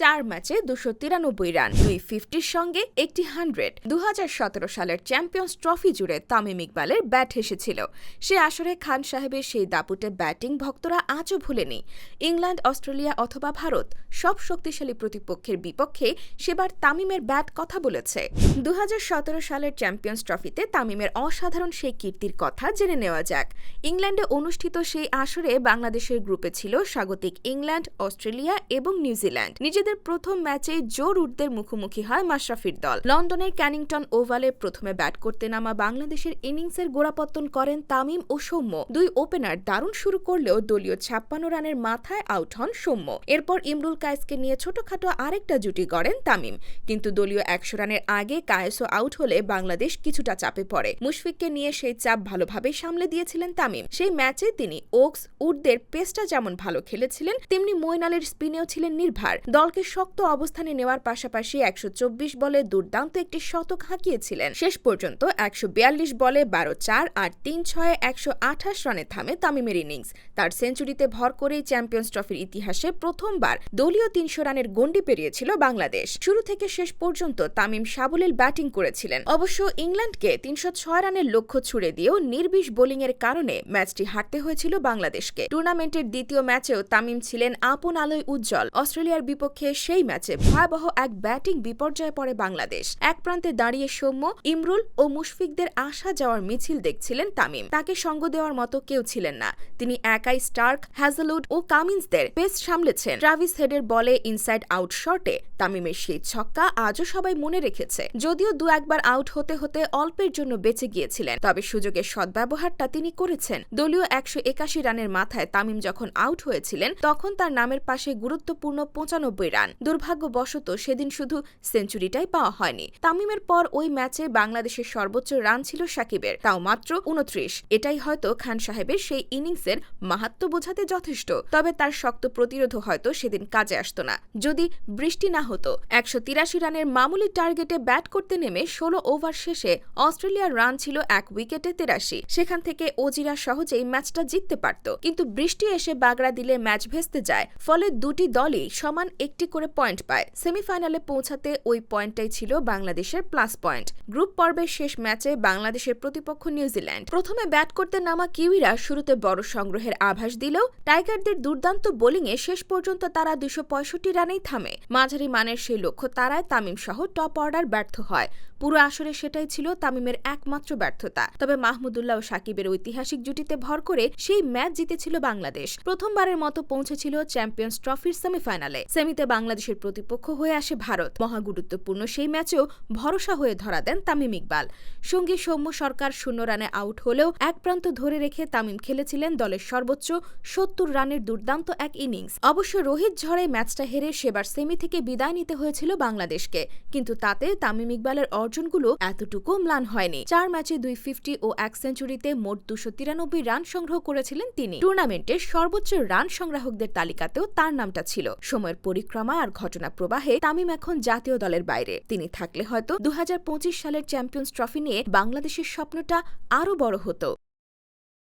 চার ম্যাচে দুশো তিরানব্বই রান, দুই ফিফটির সঙ্গে একটি হান্ড্রেড দু সালের চ্যাম্পিয়ন্স ট্রফি জুড়ে তামিম ইকবালের ব্যাট হেসেছিল। সে আসরে খান সাহেবের সেই দাপুটে ব্যাটিং ভক্তরা আজও ভুলেনি। ইংল্যান্ড, অস্ট্রেলিয়া অথবা ভারত সব শক্তিশালী প্রতিপক্ষের বিপক্ষে সেবার তামিমের ব্যাট কথা বলেছে। দুহাজার সতেরো সালের চ্যাম্পিয়ন্স ট্রফিতে তামিমের অসাধারণ সেই কীর্তির কথা জেনে নেওয়া যাক। ইংল্যান্ডে অনুষ্ঠিত সেই আসরে বাংলাদেশের গ্রুপে ছিল স্বাগতিক ইংল্যান্ড, অস্ট্রেলিয়া এবং নিউজিল্যান্ড। নিজেদের প্রথম ম্যাচে জোর উর্দের মুখোমুখি হয় মাশরাফির দল। লন্ডনের ক্যানিংটন ওভালে প্রথমে ব্যাট করতে নামা বাংলাদেশের ইনিংসের গোড়াপত্তন করেন তামিম ও সৌম্য। দুই ওপেনার দারুণ শুরু করলেও দলীয় ছাপ্পান্ন রানের মাথায় আউট হন সৌম্য। এরপর ইমরুল কায়েসকে নিয়ে ছোটখাটো আরেকটা জুটি গড়েন তামিম। কিন্তু দলীয় একশো রানের আগে কায়েসও আউট হলে বাংলাদেশ কিছুটা চাপে পড়ে। মুশফিককে নিয়ে সেই চাপ ভালোভাবে সামলে দিয়েছিলেন তামিম। সেই ম্যাচে তিনি ওকস উডদের পেসটা যেমন ভালো খেলেছিলেন, তেমনি মইন আলীর স্পিনেও ছিলেন নির্ভার। দলকে শক্ত অবস্থানে নেওয়ার পাশাপাশি একশো চব্বিশ বলে দুর্দান্ত একটি শতক হাঁকিয়েছিলেন। শেষ পর্যন্ত একশো বিয়াল্লিশ বলে বারো চার আর তিন ছয়ে একশো আঠাশ রানে থামে তামিমের ইনিংস। তার সেঞ্চুরিতে ভর করেই চ্যাম্পিয়ন্স ট্রফির ইতিহাসে প্রথমবার দলীয় তিনশো রানের গণ্ডি পেরিয়েছিল বাংলাদেশ। শুরু থেকে শেষ পর্যন্ত তামিম সাবলীল ব্যাটিং করেছিলেন। অবশ্য ইংল্যান্ডকে তিনশো ছয় রানের লক্ষ্য ছুড়ে দিয়েও নির্বিষ বোলিংয়ের কারণে ম্যাচটি হারতে হয়েছিল বাংলাদেশকে। টুর্নামেন্টের দ্বিতীয় ম্যাচেও তামিম ছিলেন আপন আলোয় উজ্জ্বল। অস্ট্রেলিয়ার বিপক্ষে সেই ম্যাচে ভয়াবহ এক ব্যাটিং বিপর্যয়ে পড়ে বাংলাদেশ। এক প্রান্তে দাঁড়িয়ে সৌম্য, ইমরুল ও মুশফিকদের আসা যাওয়ার মিছিল দেখছিলেন তামিম। তাকে সঙ্গ দেওয়ার মতো কেউ ছিলেন না। তিনি একাই স্টার্ক, হ্যাজেলউড ও কামিন্সদের পেস সামলেছেন। ট্রাভিস হেডের বলে ইনসাইড আউট শটে তামিমের সেই ছক্কা আজও সবাই মনে রেখেছে। যদিও দু একবার আউট হতে হতে অল্পের জন্য বেঁচে গিয়েছিলেন, তবে সুযোগের সদ্ব্যবহারটা তিনি করেছেন। দলীয় একশো একাশি রানের মাথায় তামিম যখন আউট হয়েছিলেন, তখন তার নামের পাশে গুরুত্বপূর্ণ পঁচানব্বই রান দুর্ভাগ্যবশত সেদিন শুধু সেঞ্চুরিটাই পাওয়া হয়নি। তামিমের পর ওই ম্যাচে বাংলাদেশের সর্বোচ্চ রান ছিল সাকিবের, তাও মাত্র উনত্রিশ। এটাই হয়তো খান সাহেবের সেই ইনিংসের মাহাত্ম বোঝাতে যথেষ্ট। তবে তার শক্ত প্রতিরোধও হয়তো সেদিন কাজে আসতো না। যদি বৃষ্টি না হতো, একশো তিরাশি রানের মামুলি টার্গেটে ব্যাট করতে নেমে ষোলো ওভার শেষে অস্ট্রেলিয়ার রান ছিল এক উইকেটে তেরাশি। সেখান থেকে ওজিরা সহজেই ম্যাচটা জিততে পারত। কিন্তু বৃষ্টি এসে বাগড়া দিলে ম্যাচ ভেস্তে যায়। ফলে দুটি দলই সমান একটি করে পয়েন্ট পায়। সেমিফাইনালে পৌঁছাতে ওই পয়েন্টটাই ছিল বাংলাদেশের প্লাস পয়েন্ট। গ্রুপ পর্বের শেষ ম্যাচে বাংলাদেশের প্রতিপক্ষ নিউজিল্যান্ড। প্রথমে ব্যাট করতে নামা কিউইরা শুরুতে বড় সংগ্রহের আভাস দিলেও টাইগারদের দুর্দান্ত বোলিংয়ে শেষ পর্যন্ত তারা দুশো পঁয়ষট্টি রানেই থামে। মাঝারি মানের সেই লক্ষ্য তারায় তামিম সহ টপ অর্ডার ব্যর্থ হয়। পুরো আসরে সেটাই ছিল তামিমের একমাত্র ব্যর্থতা। তবে মাহমুদুল্লাহ ও সাকিবের ঐতিহাসিক জুটিতে ভর করে সেই ম্যাচ জিতেছিল বাংলাদেশ। প্রথমবারের মতো পৌঁছেছিল চ্যাম্পিয়ন্স ট্রফির সেমিফাইনালে। সেমিতে বাংলাদেশের প্রতিপক্ষ হয়ে আসে ভারত। মহা গুরুত্বপূর্ণ সেই ম্যাচেও ভরসা হয়ে ধরা দেন তামিম ইকবাল। সঙ্গী সৌম্য সরকার শূন্য রানে আউট হলেও এক প্রান্ত ধরে রেখে তামিম খেলেছিলেন দলের সর্বোচ্চ সত্তর রানের দুর্দান্ত এক ইনিংস। অবশ্য রোহিত ঝড়ে ম্যাচটা হেরে সেবার সেমি থেকে বিদায় নিতে হয়েছিল বাংলাদেশকে। কিন্তু তাতে তামিম ইকবালের অর্জনগুলো এতটুকু ম্লান হয়নি। চার ম্যাচে দুই ফিফটি ও এক সেঞ্চুরিতে মোট দুশো তিরানব্বই রান সংগ্রহ করেছিলেন তিনি। টুর্নামেন্টের সর্বোচ্চ রান সংগ্রাহকদের তালিকাতেও তার নামটা ছিল। সময়ের পরিক্রমা আর ঘটনা প্রবাহে তামিম এখন জাতীয় দলের বাইরে। তিনি থাকলে হয়তো দু হাজার পঁচিশ সালের চ্যাম্পিয়ন্স ট্রফি নিয়ে বাংলাদেশের স্বপ্নটা আরও বড় হতো।